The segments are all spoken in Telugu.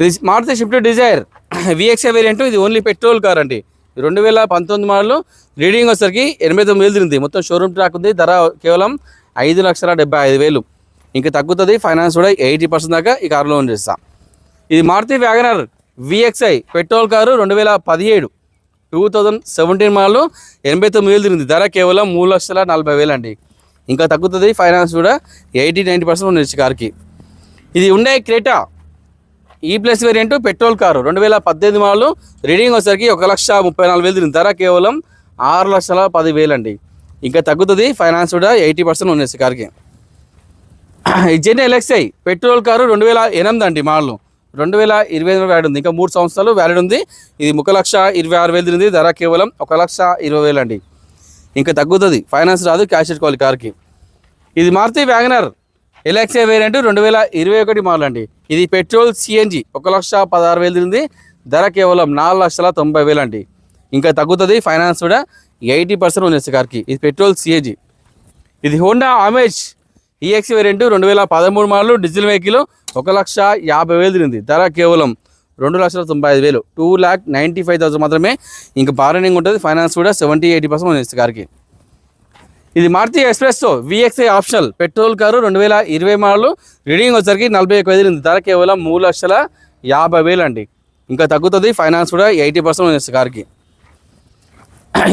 ఇది మారుతి షిఫ్ట్ డిజైర్ విఎక్సే వేరియంట్ ఇది ఓన్లీ పెట్రోల్ కార్ అండి. రెండు వేల పంతొమ్మిది మోడల్ రీడింగ్ వచ్చేసరికి ఎనభై తొమ్మిది వేలు తిరిగింది. మొత్తం షోరూమ్ ట్రాక్ ఉంది. ధర కేవలం ఐదు లక్షల డెబ్బై ఐదు వేలు. ఇంకా తగ్గుతుంది. ఫైనాన్స్ కూడా ఎయిటీ పర్సెంట్ దాకా ఈ కారు లోన్ చేస్తా. ఇది Maruti wagon R VXI petrol car రెండు వేల పదిహేడు. టూ థౌజండ్ సెవెంటీన్ మోడల్ ఎనభై తొమ్మిది వేలు తిరిగింది. ధర కేవలం మూడు లక్షల నలభై వేలు అండి. ఇంకా తగ్గుతుంది. ఫైనాన్స్ కూడా ఎయిటీ నైంటీ పర్సెంట్ ఉంది కార్కి ఇది ఉండే క్రేటా. ఈ ప్లస్ వేరియంట్ పెట్రోల్ కారు. రెండు వేల పద్దెనిమిది మోడలు రీడింగ్ వచ్చేసరికి ఒక లక్ష ముప్పై నాలుగు వేలు ధర కేవలం ఆరు లక్షల పది వేలు అండి. ఇంకా తగ్గుతుంది ఫైనాన్స్ కూడా ఎయిటీ పర్సెంట్ ఉన్నాయి కార్కి. జెన్ ఎల్ఎక్స్ఐ పెట్రోల్ కారు రెండు వేల ఎనిమిది అండి మోడలు. రెండు వేల ఇరవై ఎనిమిది వ్యాడ్ ఉంది. ఇంకా మూడు సంవత్సరాలు వ్యాలిడ్ ఉంది. ఇది ఒక లక్ష ఇరవై ఆరు వేలు తిరిగింది ధర కేవలం ఒక లక్ష ఇరవై వేలు అండి. ఇంకా తగ్గుతుంది ఫైనాన్స్ రాదు క్యాష్ పెట్టుకోవాలి కార్కి. ఇది మారుతి వ్యాగనర్ ఎల్ఎక్స్ఐ వేరియంట్ రెండు వేల ఇరవై ఒకటి మోడల్ అండి. ఇది పెట్రోల్ సిఎన్జి ఒక లక్ష పదహారు వేలు తిరిగింది. ధర కేవలం నాలుగు లక్షల తొంభై వేలు అండి. ఇంకా తగ్గుతుంది. ఫైనాన్స్ కూడా ఎయిటీ పర్సెంట్ ఉంది కార్కి. ఇది పెట్రోల్ సిఎన్జి ఇది హోండా అమేజ్ ఈఎక్స్ వేరియంట్ రెండు వేల పదమూడు మార్లు డీజిల్ వెహికల్ ఒక లక్ష యాభై వేలు తిరిగింది. ధర కేవలం రెండు లక్షల తొంభై ఐదు వేలు. Two lakh ninety five thousand మాత్రమే. ఇంకా బార్గెనింగ్ ఉంటుంది. ఫైనాన్స్ కూడా సెవెంటీ ఎయిటీ పర్సెంట్ ఉంది కార్కి. ఇది మారుతి ఎక్స్ప్రెస్తో విఎక్స్ఐ ఆప్షనల్. పెట్రోల్ కారు రెండు వేల ఇరవై మోడల్. రీడింగ్ వచ్చరికి నలభై ఒక వేలు. ధర కేవలం మూడు లక్షల యాభై వేలు అండి ఇంకా తగ్గుతుంది. ఫైనాన్స్ కూడా ఎయిటీ పర్సెంట్ ఉంది కార్కి.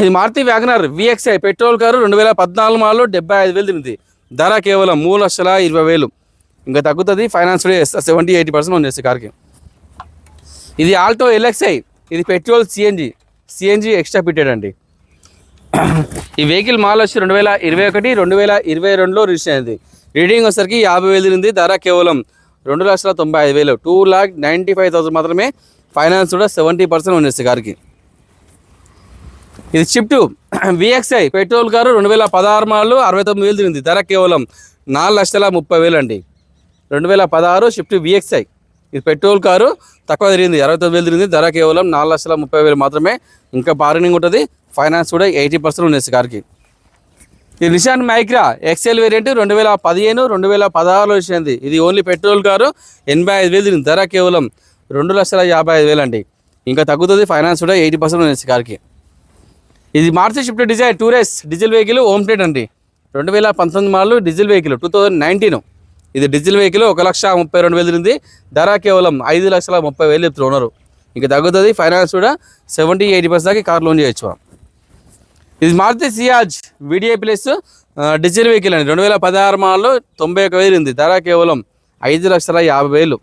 ఇది Maruti wagon R VXI petrol car రెండు వేల పద్నాలుగు మోడల్ డెబ్బై ఐదు వేలు తింది ధర కేవలం మూడు లక్షల ఇరవై వేలు. ఇంకా తగ్గుతుంది. ఫైనాన్స్ కూడా సెవెంటీ ఎయిటీ పర్సెంట్ ఉంది కార్కి. ఇది ఆల్టో ఎల్ఎక్స్ఐ ఇది petrol CNG CNG extra fitted అండి. ఈ వెహికల్ మాల్ వచ్చి రెండు వేల ఇరవై ఒకటి రెండు వేల ఇరవై రెండులో రిజిస్టర్ అయింది. రీడింగ్ వచ్చేసరికి యాభై వేలు తిరిగింది. ధర కేవలం రెండు లక్షల తొంభై ఐదు వేలు. Two lakh ninety five thousand మాత్రమే. ఫైనాన్స్ కూడా సెవెంటీ పర్సెంట్ ఉండేసి కార్కి. ఇది షిఫ్ట్ విఎక్స్ఐ పెట్రోల్ కారు రెండు వేల పదహారు మాలు అరవై తొమ్మిది వేలు తిరిగింది. ధర కేవలం నాలుగు లక్షల ముప్పై వేలు అండి. రెండు వేల పదహారు షిఫ్ట్ విఎక్స్ఐ ఇది పెట్రోల్ కారు తక్కువ తిరిగింది అరవై తొమ్మిది వేలు తిరిగింది ధర కేవలం నాలుగు లక్షల ముప్పై వేలు మాత్రమే. ఇంకా బార్గెనింగ్ ఉంటుంది ఫైనాన్స్ కూడా ఎయిటీ పర్సెంట్ ఉంది కార్కి. ఇది నిషాన్ మైక్రా ఎక్సెల్ వేరియంట్ రెండు వేల పదిహేను రెండు వేల పదహారులో వచ్చింది. ఇది ఓన్లీ పెట్రోల్ కారు ఎనభై ఐదు వేలు తిరిగింది. ధర కేవలం రెండు లక్షల యాభై ఐదు వేలు అండి. ఇంకా తగ్గుతుంది ఫైనాన్స్ కూడా ఎయిటీ పర్సెంట్ ఉంది కార్కి. ఇది మార్చి Swift Dzire tour S diesel vehicle home plate అండి. రెండు వేల పంతొమ్మిది model diesel vehicle two thousand nineteen ఇది డీజిల్ వెహికల్ ఒక లక్ష ముప్పై రెండు వేలు తిరిగింది. ధర కేవలం ఐదు లక్షల ముప్పై వేలు చెప్తున్నారు ఉన్నారు ఇంకా తగ్గుతుంది. ఫైనాన్స్ కూడా సెవెంటీ ఎయిటీ పర్సెంట్ దాకా కార్ లోన్ చేయొచ్చు మనం. ఇది Maruti Ciaz VDI plus diesel vehicle అండి. రెండు వేల పదహారు మోడల్ తొంభై ఒక వేలు ఉంది. ధర కేవలం ఐదు లక్షల యాభై వేలు.